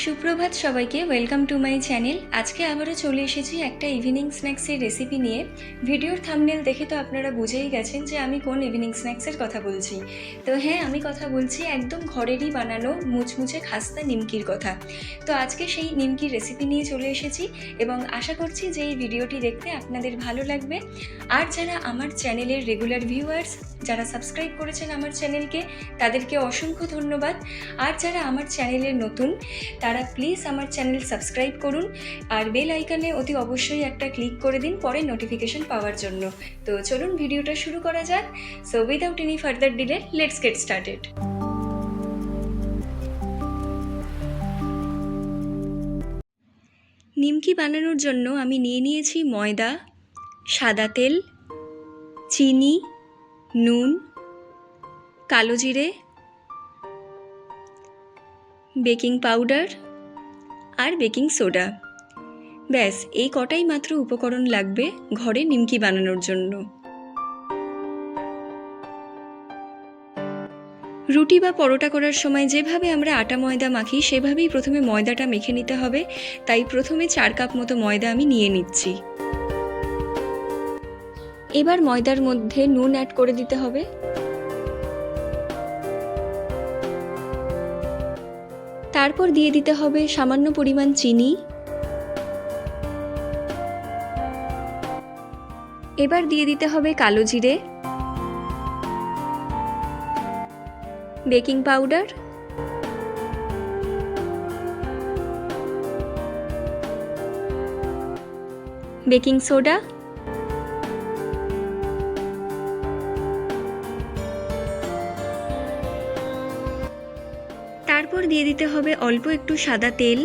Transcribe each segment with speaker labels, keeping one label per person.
Speaker 1: সুপ্রভাত সবাইকে welcome to my channel আজকে আবারও চলে এসেছি একটা ইভিনিং স্ন্যাক্সের রেসিপি নিয়ে। ভিডিওর থামনেল দেখে তো আপনারা বুঝেই গেছেন যে আমি কোন ইভিনিং স্ন্যাক্সের কথা বলছি। তো হ্যাঁ আমি কথা বলছি একদম ঘরেরই বানানো মুচমুচে খাস্তা নিমকির কথা। তো আজকে সেই নিমকির রেসিপি নিয়ে চলে এসেছি এবং আশা করছি যে এই ভিডিওটি দেখতে আপনাদের ভালো লাগবে। আর যারা আমার চ্যানেলের রেগুলার ভিউয়ার্স যারা সাবস্ক্রাইব করেছেন আমার চ্যানেলকে তাদেরকে অসংখ্য ধন্যবাদ। আর যারা আমার চ্যানেলের নতুন তারা প্লিজ আমার চ্যানেল সাবস্ক্রাইব করুন আর বেল আইকনে অতি অবশ্যই একটা ক্লিক করে দিন পরে নোটিফিকেশন পাওয়ার জন্য। তো চলুন ভিডিওটা শুরু করা যাক। So without any further delay let's get started নিমকি বানানোর জন্য আমি নিয়ে নিয়েছি ময়দা, সাদা তেল, চিনি, নুন, কালো জিরে বেকিং পাউডার আর বেকিং সোডা। ব্যাস, এই কটাই মাত্র উপকরণ লাগবে ঘরে নিমকি বানানোর জন্য। রুটি বা পরোটা করার সময় যেভাবে আমরা আটা ময়দা মাখি, সেভাবেই প্রথমে ময়দাটা মেখে নিতে হবে। তাই প্রথমে চার কাপ মতো ময়দা আমি নিয়ে নিচ্ছি। এবার ময়দার মধ্যে নুন অ্যাড করে দিতে হবে। তারপর দিয়ে দিতে হবে সামান্য পরিমাণ চিনি। এবার দিয়ে দিতে হবে কালো জিরে। Baking powder. Baking soda. তারপর দিয়ে দিতে হবে অল্প একটু সাদা তেল।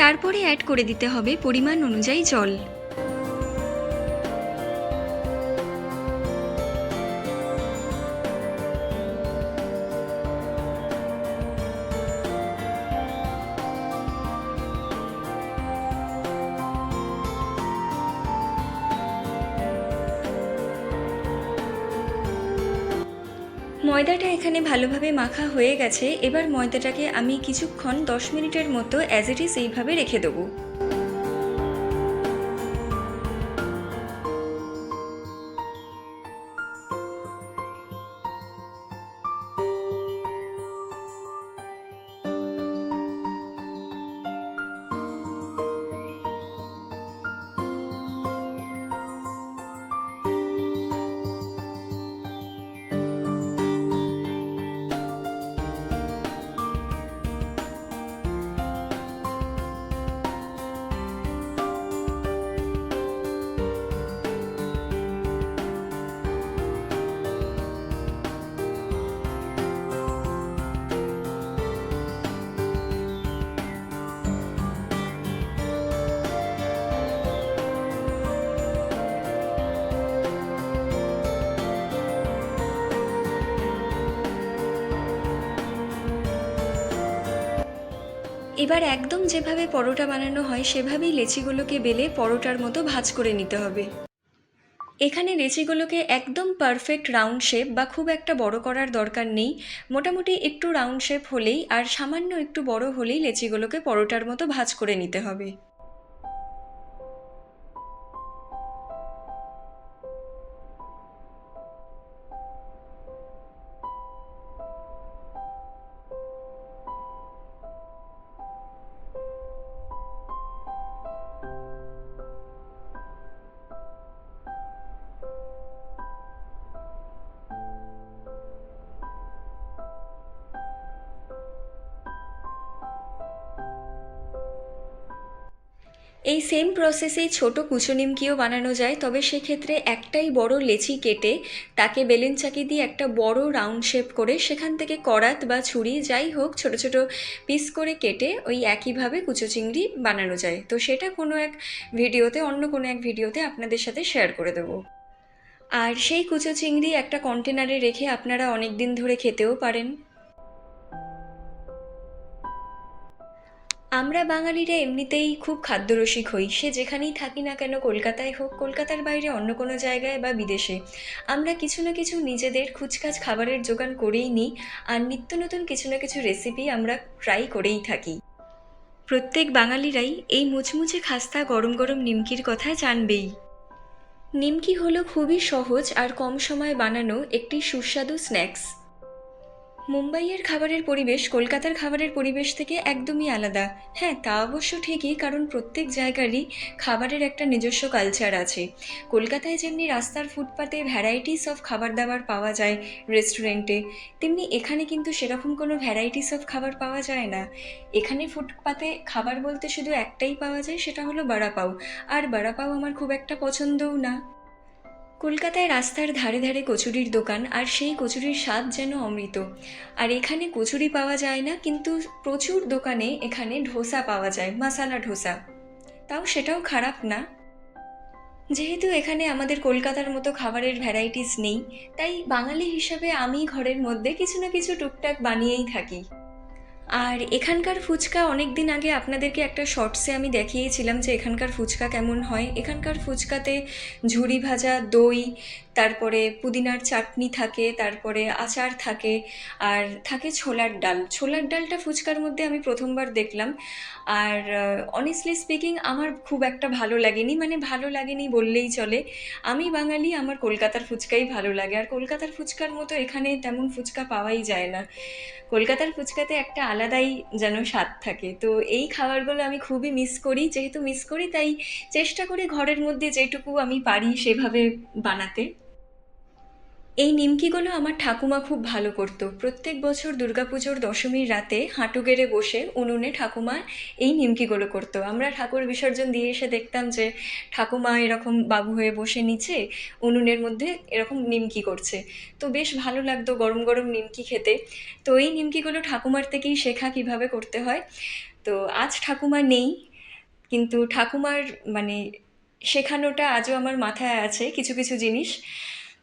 Speaker 1: তারপরে অ্যাড করে দিতে হবে পরিমাণ অনুযায়ী জল। ময়দাটা এখানে ভালোভাবে মাখা হয়ে গেছে, এবার ময়দাটাকে আমি কিছুক্ষণ দশ মিনিটের মতো অ্যাজ ইট ইজ এইভাবে রেখে দেবো। এবার একদম যেভাবে পরোটা বানানো হয়, সেভাবেই লেচিগুলোকে বেলে পরোটার মতো ভাজ করে নিতে হবে। এখানে লেচিগুলোকে একদম পারফেক্ট রাউন্ড শেপ বা খুব একটা বড় করার দরকার নেই। মোটামুটি একটু রাউন্ড শেপ হলেই আর সামান্য একটু বড় হলেই লেচিগুলোকে পরোটার মতো ভাজ করে নিতে হবে। এই সেম প্রসেসেই ছোট কুচো নিমকিও বানানো যায়, তবে সেক্ষেত্রে একটাই বড় লেচি কেটে তাকে বেলেন চাকি দিয়ে একটা বড় রাউন্ড শেপ করে সেখান থেকে করাত বা ছুরি যাই হোক ছোট ছোট পিস করে কেটে ওই একইভাবে কুচো চিংড়ি বানানো যায়। তো সেটা কোনো এক ভিডিওতে, অন্য কোনো এক ভিডিওতে আপনাদের সাথে শেয়ার করে দেবো। আর সেই কুচো চিংড়ি একটা কন্টেনারে রেখে আপনারা অনেক দিন ধরে খেতেও পারেন। আমরা বাঙালিরা এমনিতেই খুব খাদ্যরসিক হই। সে যেখানেই থাকি না কেন কলকাতায় হোক, কলকাতার বাইরে অন্য কোনো জায়গায় বা বিদেশে। আমরা কিছু না কিছু নিজেদের খুচখাচ খাবারের জোগান করেই নিই আর নিত্য নতুন কিছু না কিছু রেসিপি আমরা ট্রাই করেই থাকি। প্রত্যেক বাঙালিরাই এই মুচমুচে খাস্তা গরম গরম নিমকির কথা জানবেই। নিমকি হলো খুবই সহজ আর কম সময়ে বানানো একটি সুস্বাদু স্ন্যাক্স মুম্বাইয়ের খাবারের পরিবেশ কলকাতার খাবারের পরিবেশ থেকে একদমই আলাদা। হ্যাঁ তা অবশ্য ঠিকই, কারণ প্রত্যেক জায়গারই খাবারের একটা নিজস্ব কালচার আছে। কলকাতায় যেমনি রাস্তার ফুটপাতে ভ্যারাইটিস অফ খাবার দাবার পাওয়া যায় রেস্টুরেন্টে তেমনি এখানে কিন্তু সেরকম কোনো ভ্যারাইটিস অফ খাবার পাওয়া যায় না। এখানে ফুটপাতে খাবার বলতে শুধু একটাই পাওয়া যায়, সেটা হলো বড়াপাও আর বড়াপাও আমার খুব একটা পছন্দও না। কলকাতায় রাস্তার ধারে ধারে কচুরির দোকান আর সেই কচুরির স্বাদ যেন অমৃত। আর এখানে কচুরি পাওয়া যায় না, কিন্তু প্রচুর দোকানে এখানে ধোসা পাওয়া যায়, মশালা ধোসা তাও সেটাও খারাপ না। যেহেতু এখানে আমাদের কলকাতার মতো খাবারের ভ্যারাইটিস নেই, তাই বাঙালি হিসাবে আমি ঘরের মধ্যে কিছু না কিছু টুকটাক বানিয়েই থাকি। আর এখানকার ফুচকা অনেক দিন আগে আপনাদেরকে একটা শর্টসে আমি দেখিয়েছিলাম যে এখানকার ফুচকা কেমন হয়। এখানকার ফুচকাতে ঝুরি ভাজা, দই তারপরে পুদিনার চাটনি থাকে, তারপরে আচার থাকে, আর থাকে ছোলার ডাল। ছোলার ডালটা ফুচকার মধ্যে আমি প্রথমবার দেখলাম। আর অনেস্টলি স্পিকিং আমার খুব একটা ভালো লাগেনি। মানে ভালো লাগেনি বললেই চলে। আমি বাঙালি, আমার কলকাতার ফুচকাই ভালো লাগে। আর কলকাতার ফুচকার মতো এখানে তেমন ফুচকা পাওয়াই যায় না। কলকাতার ফুচকাতে একটা আলাদাই যেন স্বাদ থাকে। তো এই খাবারগুলো আমি খুবই মিস করি। যেহেতু মিস করি, তাই চেষ্টা করি ঘরের মধ্যে যেটুকু আমি পারি সেভাবে বানাতে। এই নিমকিগুলো আমার ঠাকুমা খুব ভালো করতো। প্রত্যেক বছর দুর্গাপুজোর দশমীর রাতে হাঁটু গেড়ে বসে উনুনে ঠাকুমা এই নিমকিগুলো করতো। আমরা ঠাকুর বিসর্জন দিয়ে এসে দেখতাম যে ঠাকুমা এরকম বাবু হয়ে বসে নিচে উনুনের মধ্যে এরকম নিমকি করছে। তো বেশ ভালো লাগতো গরম গরম নিমকি খেতে। তো এই নিমকিগুলো ঠাকুমার থেকেই শেখা কীভাবে করতে হয়। তো আজ ঠাকুমা নেই, কিন্তু ঠাকুমার মানে শেখানোটা আজও আমার মাথায় আছে কিছু কিছু জিনিস।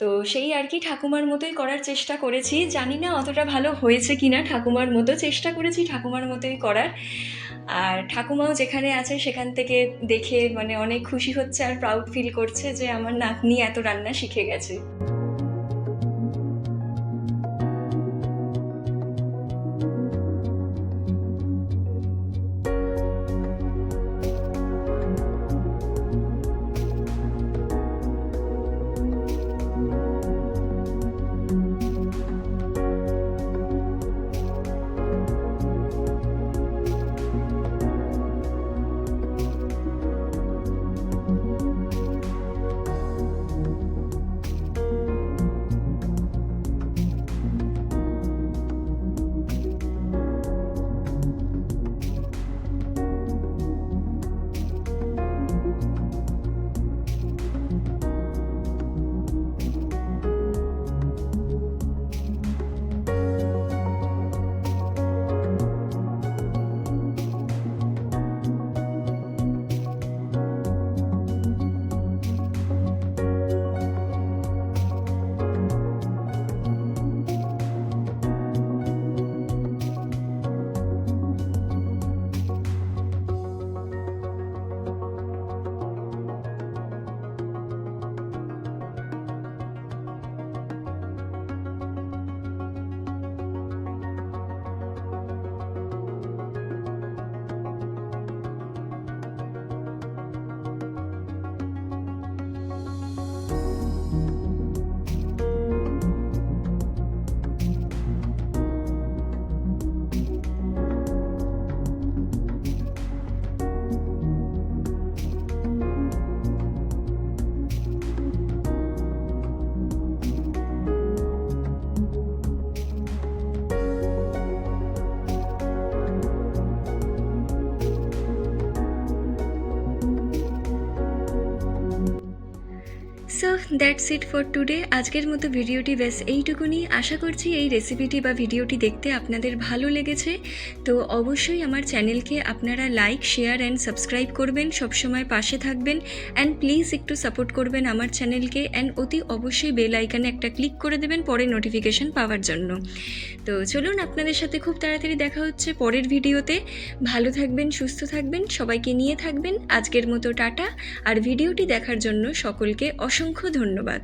Speaker 1: তো সেই আর কি ঠাকুমার মতোই করার চেষ্টা করেছি। জানি না অতটা ভালো হয়েছে কি না ঠাকুমার মতো, চেষ্টা করেছি ঠাকুমার মতোই করার। আর ঠাকুমাও যেখানে আছে সেখান থেকে দেখে মানে অনেক খুশি হচ্ছে আর প্রাউড ফিল করছে যে আমার নাতনি এত রান্না শিখে গেছে। দ্যাটস ইট ফর টুডে আজকের মতো ভিডিওটি ব্যাস এইটুকুনি। আশা করছি এই রেসিপিটি বা ভিডিওটি দেখতে আপনাদের ভালো লেগেছে। তো অবশ্যই আমার চ্যানেলকে আপনারা লাইক শেয়ার অ্যান্ড সাবস্ক্রাইব করবেন। সবসময় পাশে থাকবেন। অ্যান্ড প্লিজ একটু সাপোর্ট করবেন আমার চ্যানেলকে অ্যান্ড অতি অবশ্যই বেল আইকানে একটা ক্লিক করে দেবেন পরে নোটিফিকেশন পাওয়ার জন্য। তো চলুন আপনাদের সাথে খুব তাড়াতাড়ি দেখা হচ্ছে পরের ভিডিওতে। ভালো থাকবেন, সুস্থ থাকবেন, সবাইকে নিয়ে থাকবেন। আজকের মতো টাটা। আর ভিডিওটি দেখার জন্য সকলকে অসংখ্য ধন্যবাদ।